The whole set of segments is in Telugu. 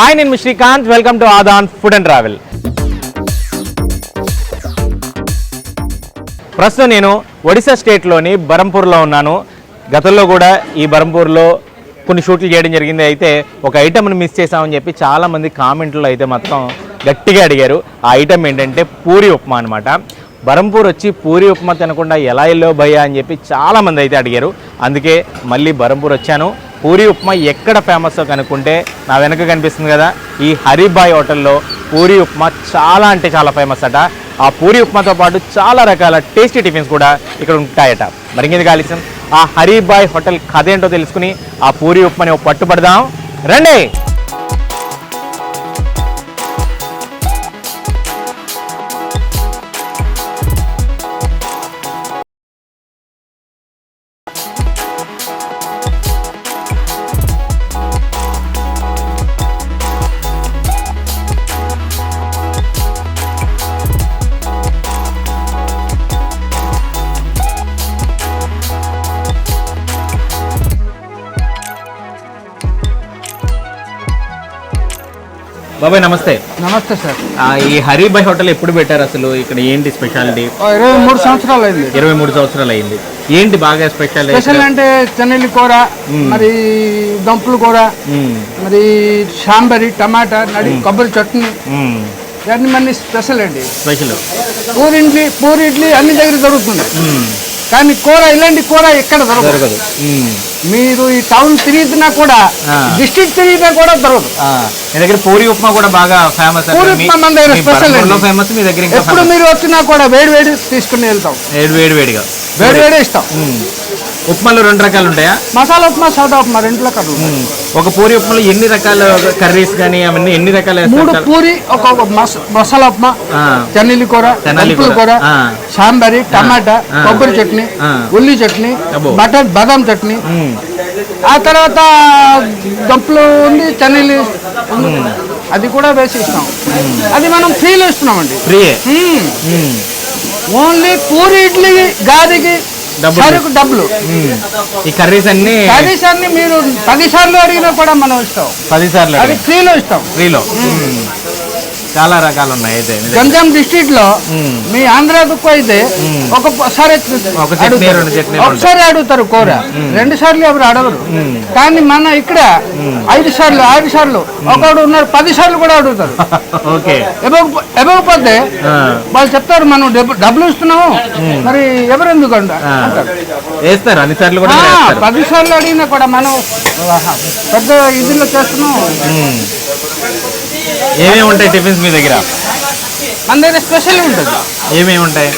హాయ్ నేను Srikanth. Welcome to Aadan food and travel ప్రస్తుతం నేను ఒడిశా స్టేట్లోని బరంపూర్లో ఉన్నాను. గతంలో కూడా ఈ బరంపూర్లో కొన్ని షూట్లు చేయడం జరిగింది. అయితే ఒక ఐటమ్ని మిస్ చేసామని చెప్పి చాలామంది కామెంట్లో అయితే మొత్తం గట్టిగా అడిగారు. ఆ ఐటమ్ ఏంటంటే పూరి ఉప్మా అనమాట బరంపూర్ వచ్చి పూరి ఉప్మా తినకుండా ఎలా వెళ్ళో భయ్యా అని చెప్పి చాలామంది అయితే అడిగారు. అందుకే మళ్ళీ బరంపూర్ వచ్చాను. పూరి ఉప్మా ఎక్కడ ఫేమస్ కనుక్కుంటే నా వెనక కనిపిస్తుంది కదా ఈ హరిబాయ్ హోటల్లో పూరి ఉప్మా చాలా అంటే చాలా ఫేమస్ అట. ఆ పూరి ఉప్మాతో పాటు చాలా రకాల టేస్టీ టిఫిన్స్ కూడా ఇక్కడ ఉంటాయట. మరింగింది కాలుష్యం. ఆ హరిబాయ్ హోటల్ కథ ఏంటో తెలుసుకుని ఆ పూరి ఉప్మాని పట్టుబడదాం. రండి! బాబాయ్ నమస్తే. నమస్తే సార్. ఈ హరిబాయ్ హోటల్ ఎప్పుడు పెట్టారు అసలు? ఇక్కడ ఏంటి స్పెషాలిటీ? ఇరవై మూడు సంవత్సరాలు అయింది. ఇరవై మూడు సంవత్సరాలు అయింది. ఏంటి బాగా స్పెషల్ స్పెషల్ అంటే చెన్నెల్లి కూర మరి దంపులు కూర మరి సాంబరి టమాటా నడి కొబ్బరి చట్నీ. ఇవన్నీ మన్ని స్పెషల్ అండి. స్పెషల్ పూరి ఇడ్లీ పూరి ఇడ్లీ అన్ని దగ్గర దొరుకుతుంది కానీ కూర ఇలాంటి కూర ఎక్కడ దొరకదు. మీరు ఈ టౌన్ తిరిగినా కూడా. డిస్ట్రిక్ట్ తిరిగినా కూడా దొరకదు. మీ దగ్గర పూరి ఉప్మా కూడా బాగా ఫేమస్ పూరి ఉప్మా మన దగ్గర special అండి. ఫేమస్ మీ దగ్గర ఇంకా ఎప్పుడు మీరు వచ్చినా కూడా వేడి వేడి తీసుకుని వెళ్తాం. వేడి వేడి వేడిగా. వేడి వేడి ఇస్తాం. ఉప్మాలో రెండు రకాలు ఉంటాయా మసాలా ఉప్మా సౌదా ఉప్మా కర్రీ మ్మ్. ఒక పూరి ఉప్మాలో ఎన్ని రకాల కర్రీస్ కానీ అవన్నీ ఎన్ని రకాల మూడు పూరి ఒక ఒక మస- మసాలా ఉప్మా. చెన్నెల్లి కూర దంపుల కూర. సాంబారి టమాటా. కొబ్బరి చట్నీ. ఉల్లి చట్నీ. బటర్ బాదాం చట్నీ. ఆ తర్వాత దంపులు ఉంది ఉంది. అది కూడా వేసి ఇస్తాం అది మనం ఫ్రీలో ఇస్తున్నామండి. మ్మ్. ఓన్లీ పూరి ఇడ్లీ గాదికి. సరుకు డబ్బులు. ఈ కర్రీస్ అన్ని కర్రీస్ అన్ని మీరు పది సార్లు అడిగినా కూడా మనం ఇస్తాం పది సార్లు అది ఫ్రీలో ఇస్తాం. ఫ్రీలో. చాలా రకాలు ఉన్నాయి అయితే. గంజాం డిస్ట్రిక్ట్లో. మీ ఆంధ్ర దుక్కు అయితే ఒకసారి ఒకసారి అడుగుతారు కూర. రెండు సార్లు ఎవరు అడగరు. కానీ మన ఇక్కడ ఐదు సార్లు ఆరు సార్లు ఒకడు ఉన్నారు పది సార్లు కూడా అడుగుతారు. ఓకే. ఇవ్వకపో- ఇవ్వకపోతే. వాళ్ళు చెప్తారు మనం డబ్బు- డబ్బులు ఇస్తున్నాము. మరి ఎవరు ఎందుకు వేస్తారు అన్ని సార్లు కూడా పది సార్లు అడిగినా కూడా మనం పెద్ద ఇదిలో చేస్తున్నాం. ఏమేమి ఉంటాయి టిఫిన్స్ మీ దగ్గర? మన దగ్గర స్పెషల్ ఉంటుంది. ఏమేమి ఉంటాయి?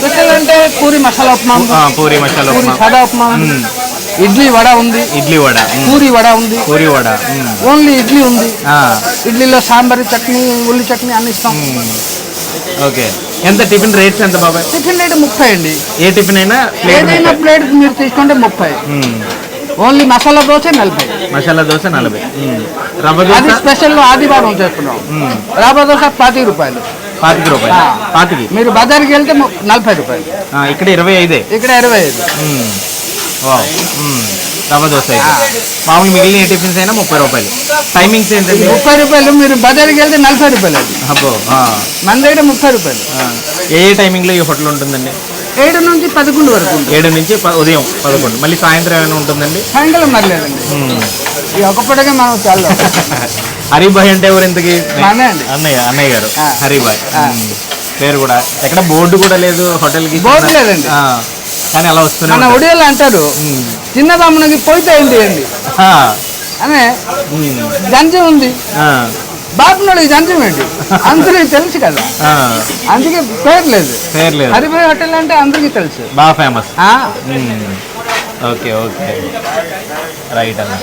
స్పెషల్ అంటే పూరి మసాలా ఉప్మా. పూరి మసాలా పూరి ఉప్మా. సాదా ఉప్మా. ఇడ్లీ వడ ఉంది. ఇడ్లీ వడ. పూరి వడ ఉంది. పూరి వడ. ఓన్లీ ఇడ్లీ ఉంది. ఇడ్లీలో సాంబార్ చట్నీ ఉల్లి చట్నీ అన్ని ఇస్తాం. ఓకే. ఎంత టిఫిన్ రేట్స్ ఎంత బాబాయ్? టిఫిన్ రేట్ ముప్పై అండి. ఏ టిఫిన్ అయినా ఏదైనా ప్లేట్ మీరు తీసుకుంటే ముప్పై. ఓన్లీ మసాలా దోశ నలభై. మసాలా దోశ నలభై. అది స్పెషల్ ఆదివారం చేస్తున్నాం. రవ్వ దోశ పాతిక రూపాయలు. పాతిక రూపాయలు. పాతికి. మీరు బజార్కి వెళ్తే నలభై రూపాయలు. ఇక్కడ ఇరవై ఐదే. ఇక్కడ ఇరవై ఐదు. రవ్వ దోశ అయితే. మామూలు మిగిలిన టిఫిన్స్ అయినా ముప్పై రూపాయలు. టైమింగ్స్ ఏంటండి? ముప్పై రూపాయలు మీరు బజార్కి వెళ్తే నలభై రూపాయలు అది. అబ్బో మన దగ్గర ముప్పై రూపాయలు. ఏ ఏ టైమింగ్లో ఈ హోటల్ ఉంటుందండి? ఏడు నుంచి పదకొండు వరకు ఏడు నుంచి ఉదయం పదకొండు మళ్ళీ సాయంత్రం ఏమైనా ఉంటుందండి సాయంకాలం మరలేదండి మ్మ్. ఈ ఒక్కపటికే మనం చాలా హరిబాయ్ అంటే ఎవరు ఇంతకి అన్నయ్య. అన్నయ్య గారు. మ్మ్. పేరు కూడా ఎక్కడ బోర్డు కూడా లేదు హోటల్కి బోర్డు లేదండి. కానీ అలా వస్తూనే మన. ఒడియాలు అంటారు మ్మ్. చిన్నదమ్మునికి పోయితే ఏంటి. అనే. జంజం ఉంది. బాపునాడు జంజం ఏంటి? అందరికీ తెలుసు కదా. అందుకే పేరు లేదు. పేరు లేదు. హరిభాయ్ హోటల్ అంటే అందరికీ తెలుసు. బాగా ఫేమస్. Okay okay. రైట్ అన్న.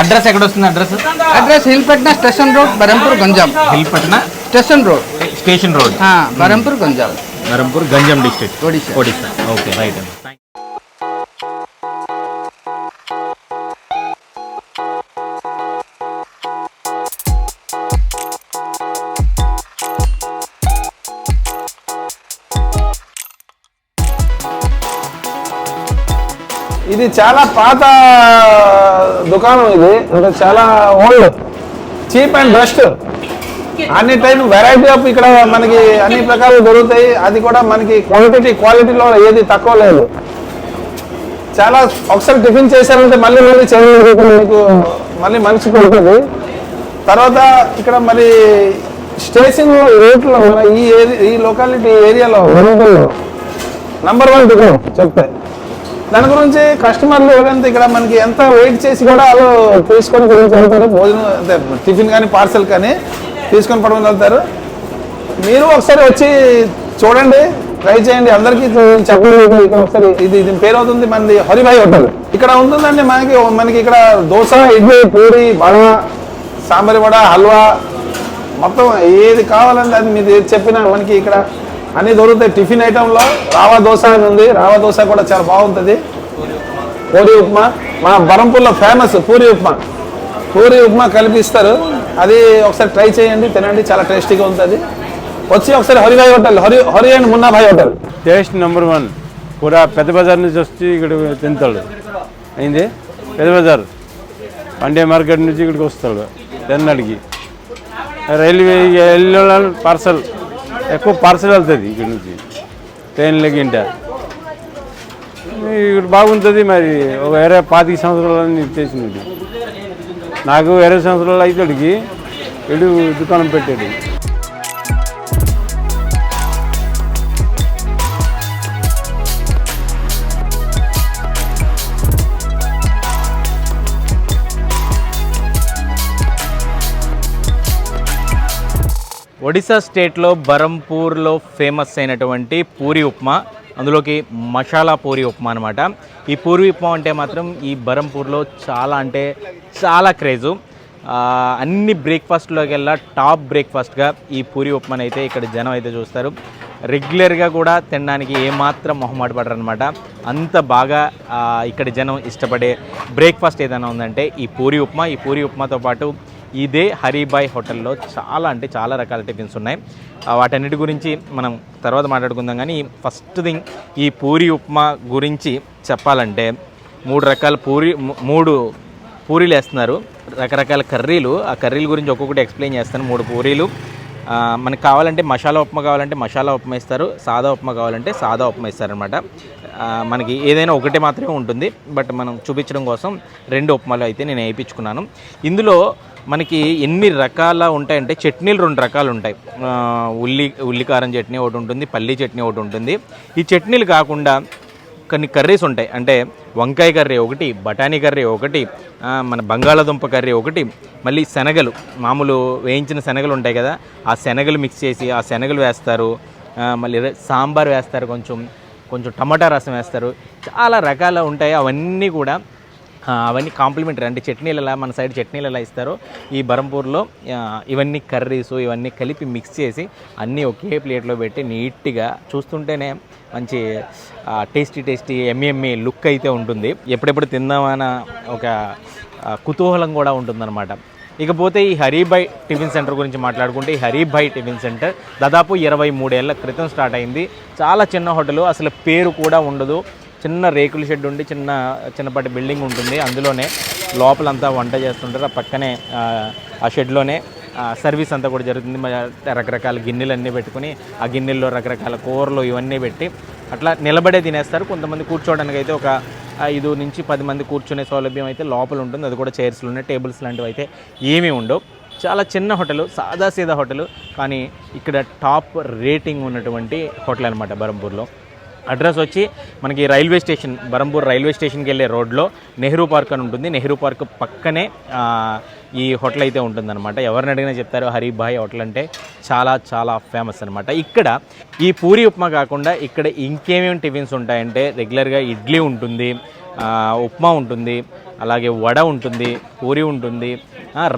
అడ్రస్ ఎక్కడ వస్తుంది address? Address Hilpatna station road Berhampur Ganjam. Hilpatna? Station road. Station road. Berhampur Ganjam. Narampur Ganjam district. Odisha. Odisha. Okay right అన్న. ఇది చాలా పాత దుకాణం ఇది. అంటే చాలా ఓల్డ్ చీప్ అండ్ బెస్ట్ అన్ని టైం వెరైటీ ఆఫ్ ఇక్కడ మనకి అన్ని ప్రకారాలు దొరుకుతాయి. అది కూడా మనకి క్వాంటిటీ క్వాలిటీలో ఏది తక్కువ లేదు. చాలా ఒకసారి టిఫిన్ చేశారంటే మళ్ళీ మళ్ళీ చేయలేదు మీకు మళ్ళీ మనిషికి ఉంటుంది తర్వాత ఇక్కడ మరి స్టేషన్ రూట్లో మన ఈ ఏరియా ఈ లొకాలిటీ ఏరియాలో వరంగల్లో నంబర్ వన్ దుకాణం చెప్తాయి. దాని గురించి కస్టమర్లు ఎవరంతా ఇక్కడ మనకి ఎంత వెయిట్ చేసి కూడా వాళ్ళు తీసుకొని వెళ్తారు భోజనం అంటే టిఫిన్ కానీ పార్సల్ కానీ తీసుకొని పడుకొని వెళ్తారు. మీరు ఒకసారి వచ్చి చూడండి ట్రై చేయండి. అందరికీ చెప్పండి ఇక్కడ ఒకసారి ఇది దీని పేరు అవుతుంది మనది హరిభాయ్ హోటల్. ఇక్కడ ఉంటుందండి మనకి మనకి ఇక్కడ దోశ ఇడ్లీ పూరి వడ సాంబారి వడ హల్వా మొత్తం ఏది కావాలంటే అది మీరు ఏది మనకి ఇక్కడ అన్ని దొరుకుతాయి. టిఫిన్ ఐటెంలో రావా దోశ అని ఉంది. రావా దోశ కూడా చాలా బాగుంటుంది. పూరి ఉప్మా. మా బరంపూర్లో ఫేమస్ పూరి ఉప్మా. పూరి ఉప్మా కలిపిస్తారు. అది ఒకసారి ట్రై చేయండి తినండి. చాలా టేస్టీగా ఉంటుంది. వచ్చి ఒకసారి Haribhai hotel Hari Hari and Munnabhai hotel. Taste number one పూరా పెద్ద బజార్ నుంచి వచ్చి ఇక్కడ తింటాడు. అయింది పెద్ద బజార్. పండే మార్కెట్ నుంచి ఇక్కడికి వస్తాడు. తెన్నడికి రైల్వే ఎల్లు పార్సల్ ఎక్కువ పార్సల్ వెళ్తుంది ఇక్కడ నుంచి. ట్రైన్ల గింట ఇక్కడ బాగుంటుంది మరి. ఒక వేరే పాతిక సంవత్సరాలని చేసినది నాకు వేరే సంవత్సరాలు అయితే ఇక్కడికి ఇడు దుకాణం పెట్టాడు. ఒడిశా స్టేట్లో బరంపూర్లో ఫేమస్ అయినటువంటి పూరి ఉప్మా అందులోకి మసాలా పూరి ఉప్మా అనమాట ఈ పూరి ఉప్మా అంటే మాత్రం ఈ బరంపూర్లో చాలా అంటే చాలా క్రేజు. అన్ని బ్రేక్ఫాస్ట్లోకి వెళ్ళా టాప్ బ్రేక్ఫాస్ట్గా ఈ పూరి ఉప్మాని అయితే ఇక్కడ జనం అయితే చూస్తారు. రెగ్యులర్గా కూడా తినడానికి ఏమాత్రం మొహమాట పడరు అనమాట అంత బాగా ఇక్కడ జనం ఇష్టపడే బ్రేక్ఫాస్ట్ ఏదైనా ఉందంటే ఈ పూరి ఉప్మా. ఈ పూరి ఉప్మాతో పాటు ఇదే హరిబాయ్ హోటల్లో చాలా అంటే చాలా రకాల టిఫిన్స్ ఉన్నాయి. వాటన్నిటి గురించి మనం తర్వాత మాట్లాడుకుందాం. కానీ ఫస్ట్ థింగ్ ఈ పూరి ఉప్మా గురించి చెప్పాలంటే మూడు రకాల పూరి మూడు పూరీలు వేస్తున్నారు. రకరకాల కర్రీలు. ఆ కర్రీల గురించి ఒక్కొక్కటి ఎక్స్ప్లెయిన్ చేస్తాను. మూడు పూరీలు. మనకు కావాలంటే మసాలా ఉప్మా కావాలంటే మసాలా ఉప్మా ఇస్తారు సాదా ఉప్మా కావాలంటే సాదా ఉప్మా ఇస్తారనమాట మనకి ఏదైనా ఒకటే మాత్రమే ఉంటుంది. బట్ మనం చూపించడం కోసం రెండు ఉప్మాలు అయితే నేను వేయించుకున్నాను. ఇందులో మనకి ఎన్ని రకాల ఉంటాయంటే చట్నీలు రెండు రకాలు ఉంటాయి. ఉల్లి ఉల్లికారం చట్నీ ఒకటి ఉంటుంది పల్లీ చట్నీ ఒకటి ఉంటుంది. ఈ చట్నీలు కాకుండా కొన్ని కర్రీస్ ఉంటాయి. అంటే వంకాయ కర్రీ ఒకటి బఠానీ కర్రీ ఒకటి మన బంగాళాదుంప కర్రీ ఒకటి మళ్ళీ శనగలు మామూలు వేయించిన శనగలు ఉంటాయి కదా ఆ శనగలు మిక్స్ చేసి ఆ శనగలు వేస్తారు. మళ్ళీ సాంబార్ వేస్తారు కొంచెం కొంచెం టమాటా రసం వేస్తారు. చాలా రకాల ఉంటాయి. అవన్నీ కూడా అవన్నీ కాంప్లిమెంటరీ అంటే చట్నీలు ఎలా మన సైడ్ చట్నీలు ఎలా ఇస్తారో. ఈ బరంపూర్లో ఇవన్నీ కర్రీస్ ఇవన్నీ కలిపి మిక్స్ చేసి అన్నీ ఒకే ప్లేట్లో పెట్టి నీట్గా చూస్తుంటేనే మంచి టేస్టీ టేస్టీ ఎమ్మి ఎమ్మి లుక్ అయితే ఉంటుంది. ఎప్పుడెప్పుడు తిందామన్న ఒక కుతూహలం కూడా ఉంటుందన్నమాట. ఇకపోతే ఈ హరీభాయ్ టిఫిన్ సెంటర్ గురించి మాట్లాడుకుంటే ఈ హరీభాయ్ టిఫిన్ సెంటర్ దాదాపు ఇరవై మూడేళ్ళ క్రితం స్టార్ట్ అయింది. చాలా చిన్న హోటల్ అసలు పేరు కూడా ఉండదు. చిన్న రేకుల షెడ్ ఉండి చిన్న చిన్నపాటి బిల్డింగ్ ఉంటుంది. అందులోనే లోపలంతా వంట చేస్తుంటారు. ఆ పక్కనే ఆ, షెడ్లోనే సర్వీస్ అంతా కూడా జరుగుతుంది. రకరకాల గిన్నెలు అన్నీ పెట్టుకుని ఆ గిన్నెల్లో రకరకాల కూరలు ఇవన్నీ పెట్టి అట్లా నిలబడే తినేస్తారు. కొంతమంది కూర్చోవడానికి అయితే ఒక ఐదు నుంచి పది మంది కూర్చునే సౌలభ్యం అయితే లోపల ఉంటుంది. అది కూడా చైర్స్లు ఉన్నాయి టేబుల్స్ లాంటివి అయితే ఏమీ ఉండవు. చాలా చిన్న హోటలు సాదా సీదా హోటల్. కానీ ఇక్కడ టాప్ రేటింగ్ ఉన్నటువంటి హోటల్ అనమాట బరంపూర్లో. అడ్రస్ వచ్చి మనకి రైల్వే స్టేషన్ బరంపూర్ రైల్వే స్టేషన్కి వెళ్ళే రోడ్లో నెహ్రూ పార్క్ అని ఉంటుంది. నెహ్రూ పార్క్ పక్కనే ఈ హోటల్ అయితే ఉంటుందన్నమాట. ఎవరిని అడిగినా చెప్తారు హరిభాయ్ హోటల్ అంటే చాలా చాలా ఫేమస్ అనమాట ఇక్కడ ఈ పూరి ఉప్మా కాకుండా ఇక్కడ ఇంకేమేమి టిఫిన్స్ ఉంటాయంటే రెగ్యులర్గా ఇడ్లీ ఉంటుంది ఉప్మా ఉంటుంది అలాగే వడ ఉంటుంది పూరి ఉంటుంది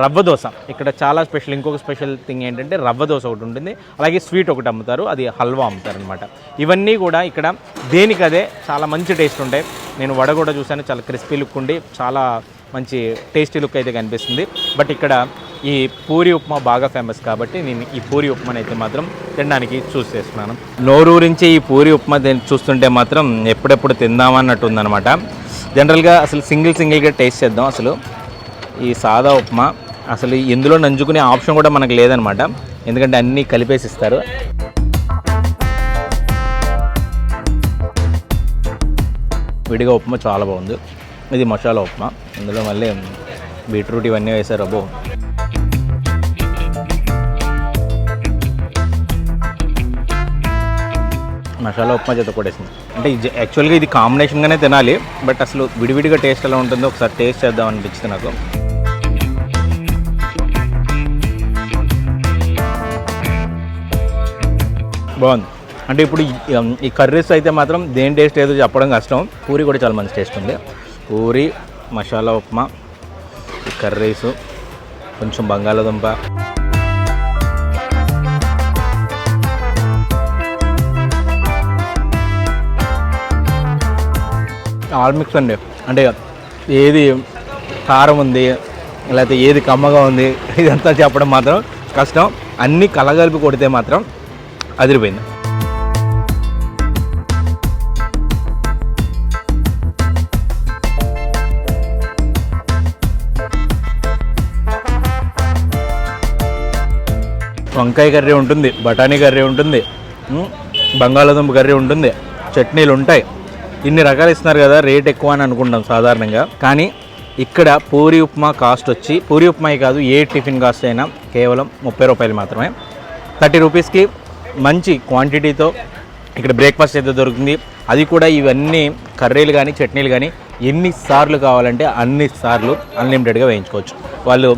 రవ్వ దోశ. ఇక్కడ చాలా స్పెషల్ ఇంకొక స్పెషల్ థింగ్ ఏంటంటే రవ్వ దోశ ఒకటి ఉంటుంది. అలాగే స్వీట్ ఒకటి అమ్ముతారు. అది హల్వా అమ్ముతారు అనమాట ఇవన్నీ కూడా ఇక్కడ దేనికదే చాలా మంచి టేస్ట్ ఉంటాయి. నేను వడ కూడా చూశాను చాలా క్రిస్పీ లుక్ ఉండి చాలా మంచి టేస్టీ లుక్ అయితే కనిపిస్తుంది. బట్ ఇక్కడ ఈ పూరి ఉప్మా బాగా ఫేమస్ కాబట్టి నేను ఈ పూరి ఉప్మాని అయితే మాత్రం తినడానికి చూస్ చేస్తున్నాను. నోరూరించి ఈ పూరి ఉప్మా చూస్తుంటే మాత్రం ఎప్పుడెప్పుడు తిందామన్నట్టు ఉందనమాట జనరల్గా అసలు సింగిల్ సింగిల్గా టేస్ట్ చేద్దాం అసలు. ఈ సాదా ఉప్మా. అసలు ఇందులో నంచుకునే ఆప్షన్ కూడా మనకు లేదనమాట. ఎందుకంటే అన్నీ కలిపేసి ఇస్తారు. విడిగా ఉప్మా చాలా బాగుంది. ఇది మసాలా ఉప్మా. ఇందులో మళ్ళీ బీట్రూట్ ఇవన్నీ వేశారు అబ్బో. మసాలా ఉప్మా చేత కొట్టేసింది. అంటే ఇది యాక్చువల్గా ఇది కాంబినేషన్గానే తినాలి. బట్ అసలు విడివిడిగా టేస్ట్ ఎలా ఉంటుందో ఒకసారి టేస్ట్ చేద్దాం అనిపించింది నాకు. బాగుంది. అంటే ఇప్పుడు ఈ- కర్రీస్ అయితే మాత్రం దేని టేస్ట్ ఏదో చెప్పడం కష్టం. పూరి కూడా చాలా మంచి టేస్ట్ ఉంది. పూరి మసాలా ఉప్మా ఈ కర్రీస్ కొంచెం బంగాళాదుంప. ఆల్ మిక్స్ అండి. అంటే ఏది కారం ఉంది లేకపోతే ఏది కమ్మగా ఉంది ఇదంతా చెప్పడం మాత్రం కష్టం. అన్నీ కలగలిపి కొడితే మాత్రం అదిరిపోయింది. వంకాయ కర్రీ ఉంటుంది బఠానీ కర్రీ ఉంటుంది బంగాళాదుంప కర్రీ ఉంటుంది చట్నీలు ఉంటాయి. ఇన్ని రకాలు ఇస్తున్నారు కదా రేట్ ఎక్కువ అని అనుకుంటాం సాధారణంగా. కానీ ఇక్కడ పూరి ఉప్మా కాస్ట్ వచ్చి పూరి ఉప్మాయి కాదు ఏ టిఫిన్ కాస్ట్ అయినా కేవలం ముప్పై రూపాయలు మాత్రమే. థర్టీ రూపీస్కి మంచి క్వాంటిటీతో ఇక్కడ బ్రేక్ఫాస్ట్ అయితే దొరుకుతుంది. అది కూడా ఇవన్నీ కర్రీలు కానీ చట్నీలు కానీ ఎన్ని సార్లు కావాలంటే అన్ని సార్లు అన్లిమిటెడ్గా వేయించుకోవచ్చు. వాళ్ళు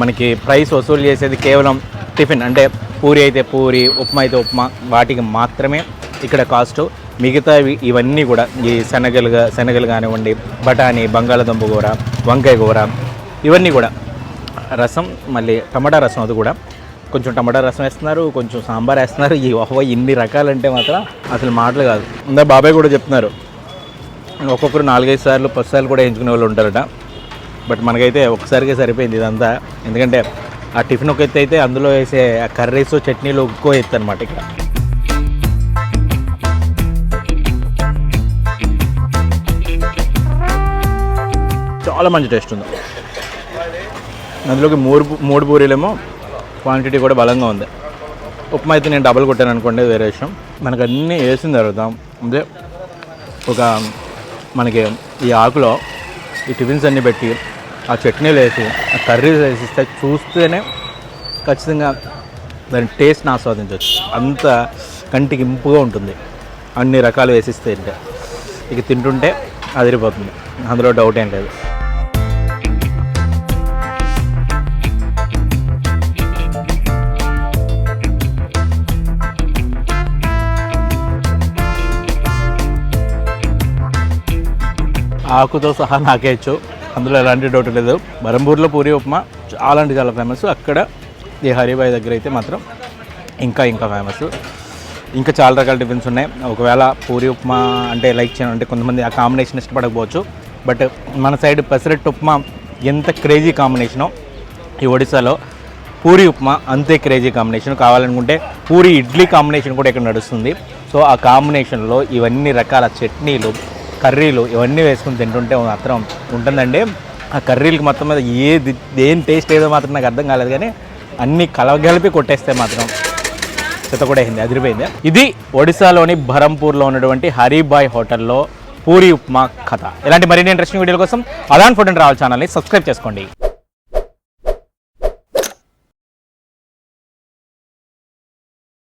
మనకి ప్రైస్ వసూలు చేసేది కేవలం టిఫిన్ అంటే పూరి అయితే పూరి ఉప్మా అయితే ఉప్మా వాటికి మాత్రమే ఇక్కడ కాస్ట్. మిగతా ఇవన్నీ కూడా ఈ శనగలుగా శనగలు కానివ్వండి బఠానీ బంగాళదుంప కూర వంకాయ కూర ఇవన్నీ కూడా రసం మళ్ళీ టమాటా రసం అది కూడా కొంచెం టమాటా రసం వేస్తున్నారు కొంచెం సాంబార్ వేస్తున్నారు. ఈ ఓహో ఇన్ని రకాలంటే మాత్రం అసలు మాటలు కాదు. ఇందా బాబాయ్ కూడా చెప్తున్నారు. ఒక్కొక్కరు నాలుగైదు సార్లు పది సార్లు కూడా ఎంచుకునే వాళ్ళు ఉంటారట. బట్ మనకైతే ఒకసారిగా సరిపోయింది ఇదంతా. ఎందుకంటే ఆ టిఫిన్ ఒక ఎత్తు అయితే అందులో వేసే ఆ కర్రీస్ చట్నీలు ఒక్కో ఎత్తు అనమాట ఇక్కడ. చాలా మంచి టేస్ట్ ఉంది. అందులోకి మూడు మూడు పూరీలేమో క్వాంటిటీ కూడా బలంగా ఉంది. ఉప్మా అయితే నేను డబల్ కొట్టాను అనుకోండి వేరే విషయం. మనకు అన్నీ వేసిన తర్వాత అంటే ఒక మనకి ఈ ఆకులో ఈ టిఫిన్స్ అన్నీ పెట్టి ఆ చట్నీలు వేసి ఆ కర్రీస్ వేసిస్తే చూస్తేనే ఖచ్చితంగా దాని టేస్ట్ని ఆస్వాదించవచ్చు. అంత కంటికి ఇంపుగా ఉంటుంది. అన్ని రకాలు వేసిస్తే ఇంకా ఇక తింటుంటే అదిరిపోతుంది. అందులో డౌట్ ఏం లేదు. ఆకుతో సహా నాకేయచ్చు అందులో ఎలాంటి డౌట్ లేదు. బరంపూర్లో పూరి ఉప్మా చాలా అంటే చాలా ఫేమస్ అక్కడ ఈ హరిబాయ్ దగ్గర అయితే మాత్రం ఇంకా ఇంకా ఫేమస్ ఇంకా చాలా రకాల టిఫిన్స్ ఉన్నాయి. ఒకవేళ పూరి ఉప్మా అంటే లైక్ చేయడం అంటే కొంతమంది ఆ కాంబినేషన్ ఇష్టపడకపోవచ్చు. బట్ మన సైడ్ పెసరెట్ ఉప్మా ఎంత క్రేజీ కాంబినేషనో ఈ ఒడిశాలో పూరి ఉప్మా అంతే క్రేజీ కాంబినేషన్ కావాలనుకుంటే పూరి ఇడ్లీ కాంబినేషన్ కూడా ఇక్కడ నడుస్తుంది. సో ఆ కాంబినేషన్లో ఇవన్నీ రకాల చట్నీలు కర్రీలు ఇవన్నీ వేసుకుని తింటుంటే మాత్రం ఉంటుందండి. ఆ కర్రీలకు మొత్తం మీద ఏది దేని టేస్ట్ ఏదో మాత్రం నాకు అర్థం కాలేదు కానీ అన్నీ కలగలిపి కొట్టేస్తే మాత్రం చెత్త కూడా అయింది అదిరిపోయింది. ఇది ఒడిశాలోని బరంపూర్లో ఉన్నటువంటి హరిబాయ్ హోటల్లో పూరి ఉప్మా కథ. ఇలాంటి మరిన్ని ఇంట్రెస్టింగ్ వీడియోల కోసం అదాన్ ఫుడ్ అండ్ రావల్ ఛానల్ని సబ్స్క్రైబ్ చేసుకోండి.